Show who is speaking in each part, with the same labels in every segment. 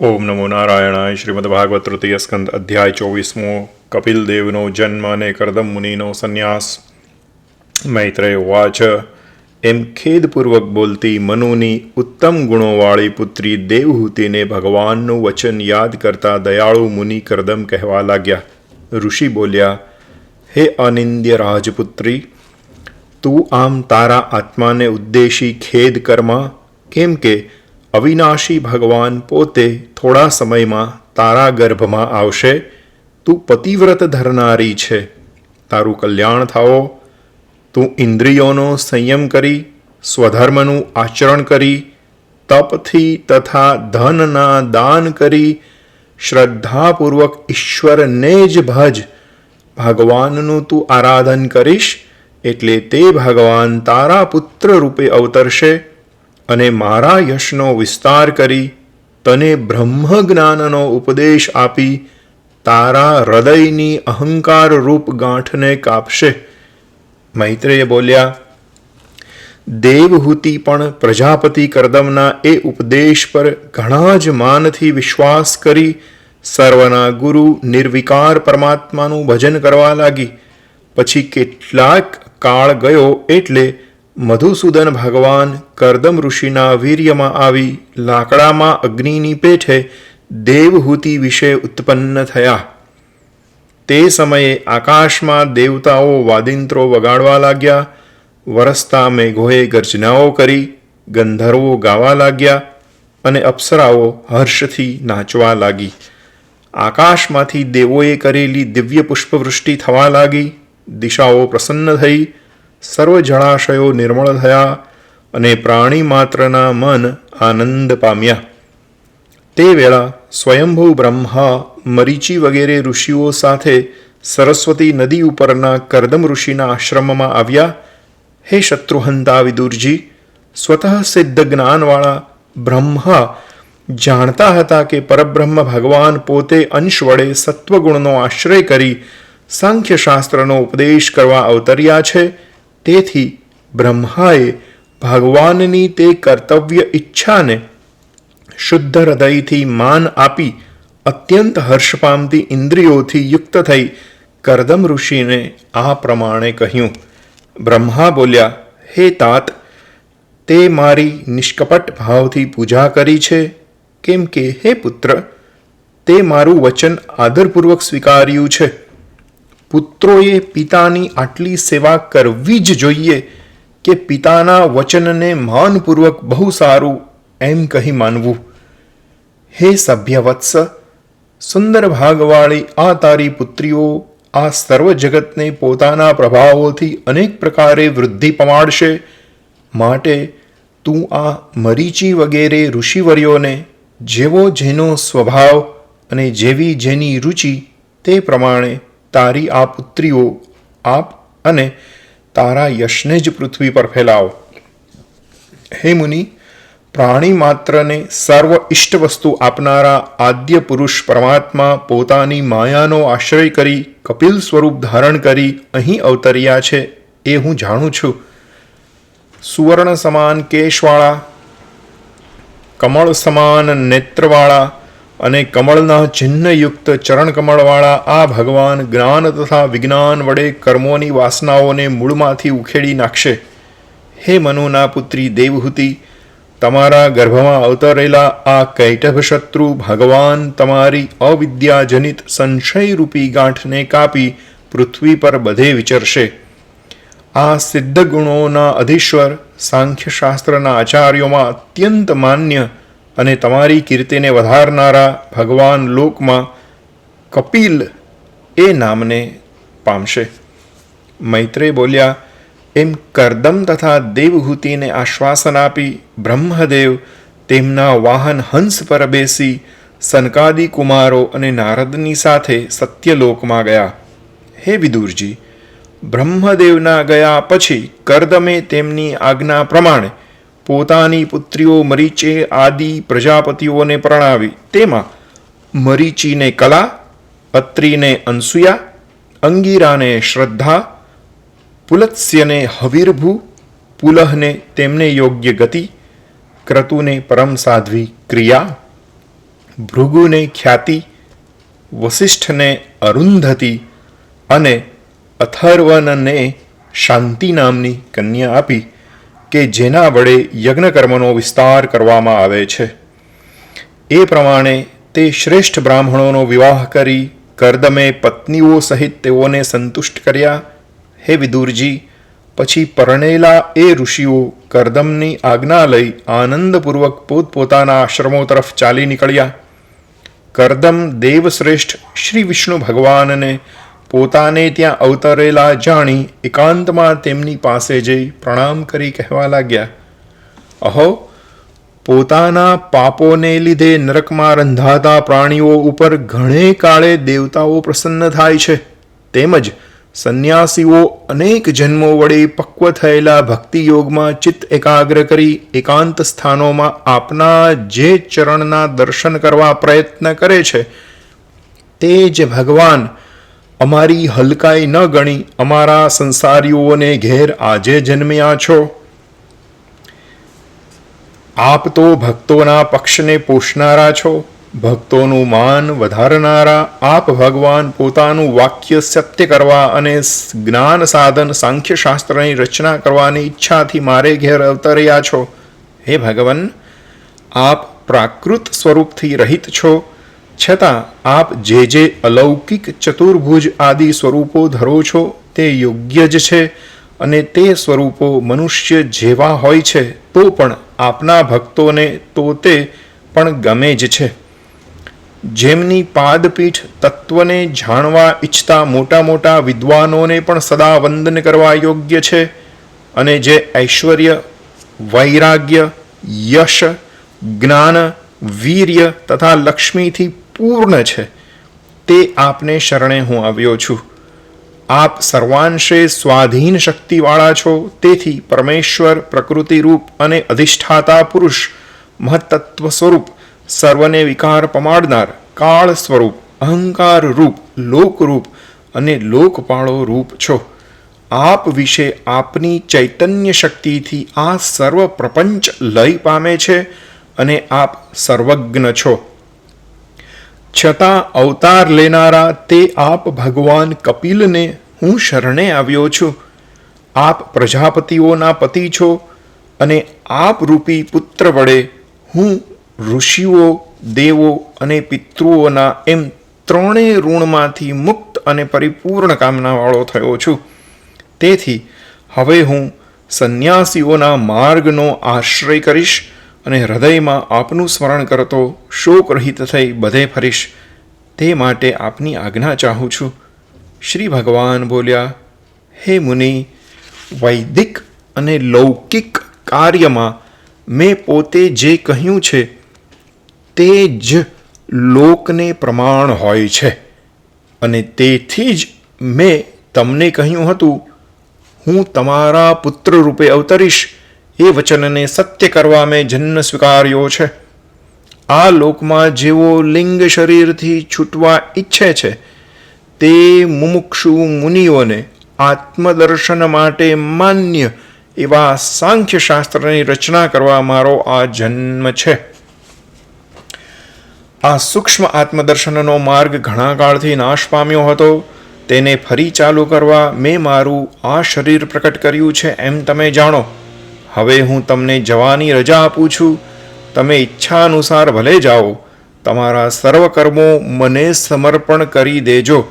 Speaker 1: ઓમ નમો નારાયણાય શ્રીમદ ભાગવત તૃતીય સ્કંદ અધ્યાય ચોવીસમો કપિલ દેવનો જન્મ અને કરદમ મુનિનો સંન્યાસ મૈત્રેય વાચ એમ ખેદપૂર્વક બોલતી મનુની ઉત્તમ ગુણોવાળી પુત્રી દેવહૂતિને ભગવાનનું વચન યાદ કરતા દયાળુ મુનિ કરદમ કહેવા લાગ્યા ઋષિ બોલ્યા હે અનિંદ્ય રાજપુત્રી તું આમ તારા આત્માને ઉદ્દેશી ખેદ કરમાં કેમ કે અવિનાશી ભગવાન પોતે થોડા સમયમાં તારા ગર્ભમાં આવશે. તું પતિવ્રત ધરનારી છે. તારું કલ્યાણ થાઓ. તું ઇન્દ્રિયોનો સંયમ કરી, સ્વધર્મનું આચરણ કરી, તપથી તથા ધનના દાન કરી, શ્રદ્ધાપૂર્વક ઈશ્વરને જ ભજ. ભગવાનનું તું આરાધન કરીશ એટલે તે ભગવાન તારા પુત્ર રૂપે અવતરશે. અને મારા યશનો વિસ્તાર કરી, તને બ્રહ્મ જ્ઞાનનો ઉપદેશ આપી, તારા હૃદયની અહંકાર રૂપ ગાંઠને કાપશે. મૈત્રેય બોલ્યા, દેવહૂતિ પણ પ્રજાપતિ કરદમના એ ઉપદેશ પર ઘણા જ માનથી વિશ્વાસ કરી, સર્વના ગુરુ નિર્વિકાર પરમાત્માનું ભજન કરવા લાગી. પછી કેટલાક કાળ ગયો એટલે મધુસૂદન ભગવાન કરદમ ઋષિના વીર્યમાં આવી લાકડામાં અગ્નિની પેઠે દેવહૂતિ વિશે ઉત્પન્ન થયા. તે સમયે આકાશમાં દેવતાઓ વાદિંત્રો વગાડવા લાગ્યા, વરસતા મેઘોએ ગર્જનાઓ કરી, ગંધર્વો ગાવા લાગ્યા અને અપ્સરાઓ હર્ષથી નાચવા લાગી. આકાશમાંથી દેવોએ કરેલી દિવ્ય પુષ્પવૃષ્ટિ થવા લાગી, દિશાઓ પ્રસન્ન થઈ સર્વ જળાશયો નિર્મળ થયા અને પ્રાણી માત્રના મન આનંદ પામ્યા. તે વેળા સ્વયંભૂ બ્રહ્મા, મરીચી વગેરે ઋષિઓ સાથે સરસ્વતી નદી ઉપરના કરદમ ઋષિના આશ્રમમાં આવ્યા. હે શત્રુહંતા વિદુરજી સ્વતઃ સિદ્ધ જ્ઞાનવાળા બ્રહ્મા, જાણતા હતા કે પરબ્રહ્મ ભગવાન પોતે અંશ વડે સત્વગુણનો આશ્રય કરી સાંખ્યશાસ્ત્રનો ઉપદેશ કરવા અવતર્યા છે તેથી બ્રહ્માએ ભગવાનની તે કર્તવ્ય ઈચ્છાને શુદ્ધ હૃદયથી માન આપી અત્યંત હર્ષ પામતી ઇન્દ્રિયોથી યુક્ત થઈ કરદમ ઋષિને આ પ્રમાણે કહ્યું. બ્રહ્મા બોલ્યા, હે તાત, તે મારી નિષ્કપટ ભાવથી પૂજા કરી છે. કેમ કે, હે પુત્ર, તે મારું વચન આદરપૂર્વક સ્વીકાર્યું છે. પુત્રોએ પિતાની આટલી સેવા કરવી જ જોઈએ કે પિતાના વચનને માનપૂર્વક બહુ સારું એમ કહી માનવું. હે સભ્યવત્સ, સુંદર ભાગવાળી આ તારી પુત્રીઓ આ સર્વ જગતને પોતાના પ્રભાવોથી અનેક પ્રકારે વૃદ્ધિ પમાડશે. માટે તું આ મરીચી વગેરે ઋષિવર્યોને જેવો જેનો સ્વભાવ અને જેવી જેની રુચિ તે પ્રમાણે તારી આ પુત્રીઓ આપ અને તારા યશને જ પૃથ્વી પર ફેલાવ. હે મુનિ, પ્રાણી માત્રને સર્વ ઇષ્ટ વસ્તુ આપનારા આદ્ય પુરુષ પરમાત્મા પોતાની માયાનો આશ્રય કરી કપિલ સ્વરૂપ ધારણ કરી અહીં અવતર્યા છે એ હું જાણું છું. સુવર્ણ સમાન કેશવાળા, કમળ સમાન નેત્રવાળા અને કમળના ચિહ્નયુક્ત ચરણકમળવાળા આ ભગવાન જ્ઞાન તથા વિજ્ઞાન વડે કર્મોની વાસનાઓને મૂળમાંથી ઉખેડી નાખશે. હે મનુના પુત્રી દેવહૂતિ, તમારા ગર્ભમાં અવતરેલા આ કૈટભશત્રુ ભગવાન તમારી અવિદ્યાજનિત સંશયરૂપી ગાંઠને કાપી પૃથ્વી પર બધે વિચરશે. આ સિદ્ધ ગુણોના અધીશ્વર, સાંખ્યશાસ્ત્રના આચાર્યોમાં અત્યંત માન્ય અને તમારી કીર્તિને વધારનારા ભગવાન લોકમાં કપિલ એ નામને પામશે. મૈત્રે બોલ્યા, એમ કરદમ તથા દેવહૂતિને આશ્વાસન આપી બ્રહ્મદેવ તેમના વાહન હંસ પર બેસી સનકાદી કુમારો અને નારદની સાથે સત્યલોકમાં ગયા. હે વિદુરજી, બ્રહ્મદેવના ગયા પછી કરદમે તેમની આજ્ઞા પ્રમાણે પોતાની પુત્રીઓ મરીચે આદિ પ્રજાપતિઓને પ્રણાવી. તેમાં મરીચીને કલા, અત્રિને અનસુયા, અંગીરાને શ્રદ્ધા, પુલત્સ્યને હવિર્ભુ, પુલહને તેમને યોગ્ય ગતિ, ક્રતુને પરમ સાધ્વી ક્રિયા, ભૃગુને ખ્યાતિ, વસિષ્ઠને અરુંધતી અને અથર્વનને શાંતિ નામની કન્યા આપી. કે જેના વડે યજ્ઞકર્મનો વિસ્તાર કરવામાં આવે છે. એ પ્રમાણે તે શ્રેષ્ઠ બ્રાહ્મણોનો વિવાહ કરી કરદમે પત્નીઓ સહિત તેઓને સંતુષ્ટ કર્યા. હે વિદુરજી, પછી પરણેલા એ ઋષિઓ કરદમની આજ્ઞા લઈ આનંદપૂર્વક પોતપોતાના આશ્રમો તરફ ચાલી નીકળ્યા. કરદમ દેવશ્રેષ્ઠ શ્રી વિષ્ણુ ભગવાનને પોતાને ત્યાં અવતરેલા જાણી એકાંતમાં તેમની પાસે જઈ પ્રણામ કરી કહેવા લાગ્યા, અહો, પોતાના પાપોને લીધે નરકમાં રંધાતા પ્રાણીઓ ઉપર ઘણે કાળે દેવતાઓ પ્રસન્ન થાય છે. તેમજ સંન્યાસીઓ અનેક જન્મો વડે પક્વ થયેલા ભક્તિ યોગમાં ચિત્ત એકાગ્ર કરી એકાંત સ્થાનોમાં આપના જે ચરણના દર્શન કરવા પ્રયત્ન કરે છે, તે જ ભગવાન અમારી હલકાઈ ન ગણી અમારા સંસારીઓને ઘેર આજે જન્મ્યા છો. આપ તો ભક્તોના પક્ષને પોષનારા છો, ભક્તોનું માન વધારનારા, આપ ભગવાન પોતાનું વાક્ય સત્ય કરવા અને જ્ઞાન સાધન સાંખ્યશાસ્ત્રની રચના કરવાની ઈચ્છાથી મારે ઘેર અવતર્યા છો. હે ભગવાન, આપ પ્રાકૃત સ્વરૂપથી રહિત છો છતાં આપ જે જે અલૌકિક ચતુર્ભુજ આદિ સ્વરૂપો ધરો છો, તે યોગ્ય જ છે અને તે સ્વરૂપો મનુષ્ય જેવા હોય છે, તો પણ આપના ભક્તોને તો તે પણ ગમે જ છે. જેમની પાદપીઠ તત્વને જાણવા ઈચ્છતા મોટા મોટા વિદ્વાનોને પણ સદા વંદન કરવા યોગ્ય છે અને જે ઐશ્વર્ય, વૈરાગ્ય, યશ, જ્ઞાન, વીર્ય તથા લક્ષ્મીથી પૂર્ણ છે. તે આપને શરણે હું આવ્યો છું. આપ સર્વાંશે સ્વાધીન શક્તિવાળા છો. તેથી પરમેશ્વર પ્રકૃતિ રૂપ અને અધિષ્ઠાતા પુરુષ, મહત્તત્વ સ્વરૂપ, સર્વને વિકાર પમાડનાર, કાળ સ્વરૂપ, અહંકાર રૂપ લોકરૂપ અને લોકપાળો રૂપ છો. આપ વિશે આપની ચૈતન્ય શક્તિથી આ સર્વ પ્રપંચ લય પામે છે અને આપ સર્વજ્ઞ છો. છતાં અવતાર લેનારા તે આપ ભગવાન કપિલને હું શરણે આવ્યો છું. આપ પ્રજાપતિઓના પતિ છો અને આપ રૂપી પુત્ર વડે હું ઋષિઓ, દેવો અને પિતૃઓના એમ ત્રણેય ઋણમાંથી મુક્ત અને પરિપૂર્ણ કામનાવાળો થયો છું. તેથી હવે હું સંન્યાસીઓના માર્ગનો આશ્રય કરીશ અને હૃદયમાં આપનું સ્મરણ કરતો શોકરહિત થઈ બધે ફરીશ. તે માટે આપની આજ્ઞા ચાહું છું. શ્રી ભગવાન બોલ્યા, હે મુનિ, વૈદિક અને લૌકિક કાર્યમાં મેં પોતે જે કહ્યું છે, તે જ લોકને પ્રમાણ હોય છે. અને તેથી જ મેં તમને કહ્યું હતું, હું તમારા પુત્ર રૂપે અવતરીશ. એ વચનને સત્ય કરવા મેં જન્મ સ્વીકાર્યો છે. આ લોકમાં જેઓ લિંગ શરીરથી છૂટવા ઈચ્છે છે, તે મુમુક્ષુ મુનિઓને આત્મદર્શન માટે માન્ય એવા સાંખ્ય શાસ્ત્રની રચના કરવા મારો આ જન્મ છે. આ સૂક્ષ્મ આત્મદર્શનનો માર્ગ ઘણા કાળથી નાશ પામ્યો હતો. તેને ફરી ચાલુ કરવા મેં મારું આ શરીર પ્રકટ કર્યું છે એમ તમે જાણો. હવે હું તમને જવાની રજા આપું છું. તમે ઈચ્છા અનુસાર ભલે જાઓ. તમારા સર્વ કર્મો મને સમર્પણ કરી દેજો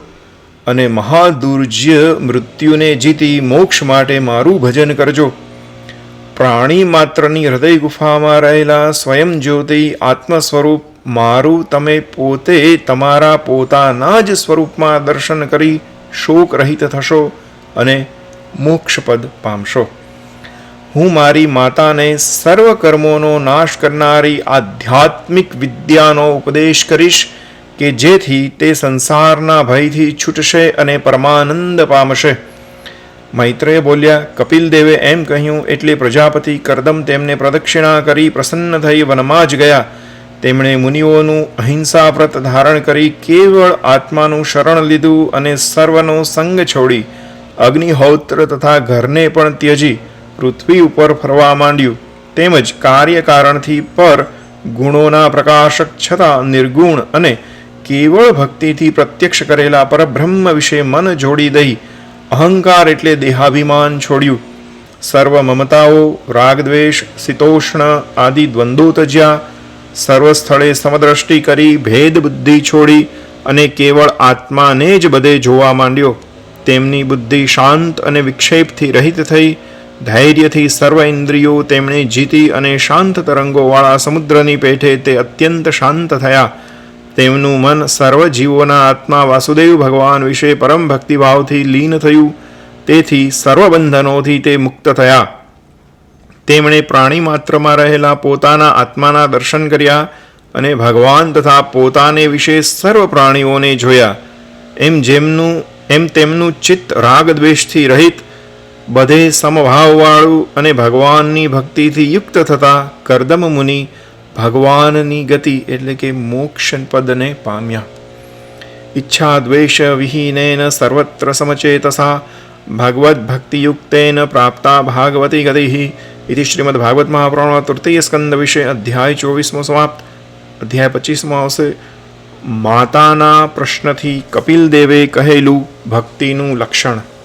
Speaker 1: અને મહાદુર્જ્ય મૃત્યુને જીતી મોક્ષ માટે મારું ભજન કરજો. પ્રાણી માત્રની હૃદય ગુફામાં રહેલા સ્વયં જ્યોતિ આત્મ સ્વરૂપ મારું તમે પોતે તમારા પોતાના જ સ્વરૂપમાં દર્શન કરી શોક રહિત થશો અને મોક્ષપદ પામશો. હું મારી માતાને સર્વ કર્મોનો નાશ કરનારી આધ્યાત્મિક વિદ્યાનો ઉપદેશ કરીશ કે જેથી તે સંસારના ભયથી છૂટશે અને પરમાનંદ પામશે. મૈત્રેય બોલ્યા કપિલ દેવે એમ કહ્યું, એટલે પ્રજાપતિ કરદમ તેમને પ્રદક્ષિણા કરી પ્રસન્ન થઈ વનમાં જ ગયા. તેમણે મુનિઓનું અહિંસા વ્રત ધારણ કરી કેવળ આત્માનું શરણ લીધું અને સર્વનો સંગ છોડી. અગ્નિહોત્ર તથા ઘરને પણ ત્યજી. પૃથ્વી ઉપર ફરવા માંડ્યું. તેમજ કાર્યકારણથી પર ગુણોના પ્રકાશક છતાં નિર્ગુણ અને કેવળ ભક્તિથી પ્રત્યક્ષ કરેલા પરબ્રહ્મ વિશે મન જોડી દઈ અહંકાર એટલે દેહાભિમાન છોડ્યું. સર્વ મમતાઓ, રાગદ્વેષ, શીતોષ્ણ આદિ દ્વંદ્વો તજ્યા સર્વ સ્થળે સમદ્રષ્ટિ કરી ભેદ બુદ્ધિ છોડી અને કેવળ આત્માને જ બધે જોવા માંડ્યો. તેમની બુદ્ધિ શાંત અને વિક્ષેપથી રહિત થઈ ધૈર્યથી સર્વ ઇન્દ્રિયો તેમણે જીતી અને શાંત તરંગોવાળા સમુદ્રની પેઠે તે અત્યંત શાંત થયા. તેમનું મન સર્વ જીવોના આત્મા વાસુદેવ ભગવાન વિશે પરમ ભક્તિભાવથી લીન થયું. તેથી સર્વ બંધનોથી તે મુક્ત થયા. તેમણે પ્રાણી માત્રમાં રહેલા પોતાના આત્માના દર્શન કર્યા અને ભગવાન તથા પોતાને વિશે સર્વ પ્રાણીઓને જોયા. એમ જેમનું, એમ તેમનું ચિત્ત રાગ દ્વેષથી રહિત બધે સમભાવવાળું અને ભગવાનની ભક્તિથી યુક્ત થતા કરદમ મુનિ ભગવાનની ગતિ એટલે કે મોક્ષ પદને પામ્યા. ઈચ્છા દ્વેષ વિહીનેન સર્વત્ર સમચેતસા ભગવદ્ ભક્તિયુક્તેન પ્રાપ્તા ભાગવતી ગતિ ઇતિ શ્રીમદ ભાગવત મહાપુરાણ તૃતીય સ્કંદ વિશે અધ્યાય ચોવીસમો સમાપ્ત અધ્યાય પચીસમો આવશે માતાના પ્રશ્નથી કપિલ દેવે કહેલું ભક્તિનું લક્ષણ